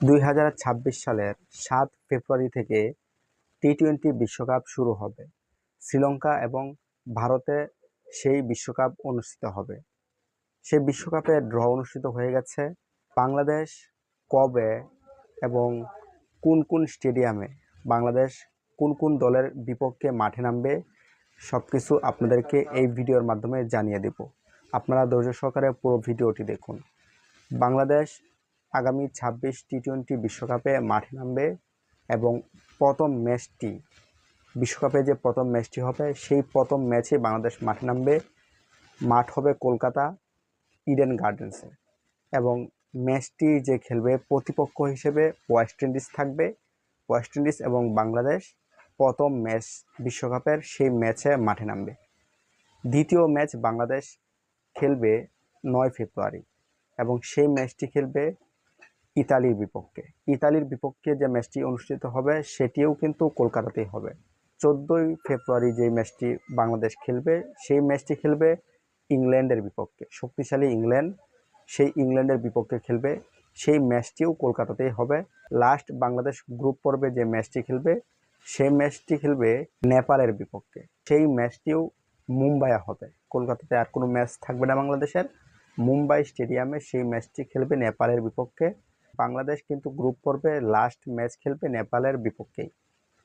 দুই হাজার ছাব্বিশ সালের সাত ফেব্রুয়ারি থেকে টি টোয়েন্টি বিশ্বকাপ শুরু হবে। শ্রীলঙ্কা এবং ভারতে সেই বিশ্বকাপ অনুষ্ঠিত হবে। সেই বিশ্বকাপে ড্র অনুষ্ঠিত হয়ে গেছে বাংলাদেশ কবে এবং কোন কোন স্টেডিয়ামে? বাংলাদেশ কোন কোন দলের বিপক্ষে মাঠে নামবে? সব কিছু আপনাদেরকে এই ভিডিওর মাধ্যমে জানিয়ে দেব। আপনারা ধৈর্য সহকারে পুরো ভিডিওটি দেখুন। বাংলাদেশ আগামী ছাব্বিশ টি টোয়েন্টি বিশ্বকাপে মাঠে নামবে এবং প্রথম ম্যাচটি, বিশ্বকাপে যে প্রথম ম্যাচটি হবে, সেই প্রথম ম্যাচে বাংলাদেশ মাঠে নামবে। মাঠ হবে কলকাতা ইডেন গার্ডেন্সে এবং ম্যাচটি যে খেলবে, প্রতিপক্ষ হিসেবে ওয়েস্ট ইন্ডিজ থাকবে। ওয়েস্ট ইন্ডিজ এবং বাংলাদেশ প্রথম ম্যাচ বিশ্বকাপের সেই ম্যাচে মাঠে নামবে। দ্বিতীয় ম্যাচ বাংলাদেশ খেলবে নয় ফেব্রুয়ারি এবং সেই ম্যাচটি খেলবে ইতালির বিপক্ষে। ইতালির বিপক্ষে যে ম্যাচটি অনুষ্ঠিত হবে, সেটিও কিন্তু কলকাতাতেই হবে। চোদ্দোই ফেব্রুয়ারি যে ম্যাচটি বাংলাদেশ খেলবে, সেই ম্যাচটি খেলবে ইংল্যান্ডের বিপক্ষে। শক্তিশালী ইংল্যান্ড, সেই ইংল্যান্ডের বিপক্ষে খেলবে। সেই ম্যাচটিও কলকাতাতেই হবে। লাস্ট বাংলাদেশ গ্রুপ পর্বে যে ম্যাচটি খেলবে, সেই ম্যাচটি খেলবে নেপালের বিপক্ষে। সেই ম্যাচটিও মুম্বাইয়ে হবে। কলকাতাতে আর কোনো ম্যাচ থাকবে না বাংলাদেশের। মুম্বাই স্টেডিয়ামে সেই ম্যাচটি খেলবে নেপালের বিপক্ষে। বাংলাদেশ কিন্তু গ্রুপ পর্বে লাস্ট ম্যাচ খেলবে নেপালের বিপক্ষেই।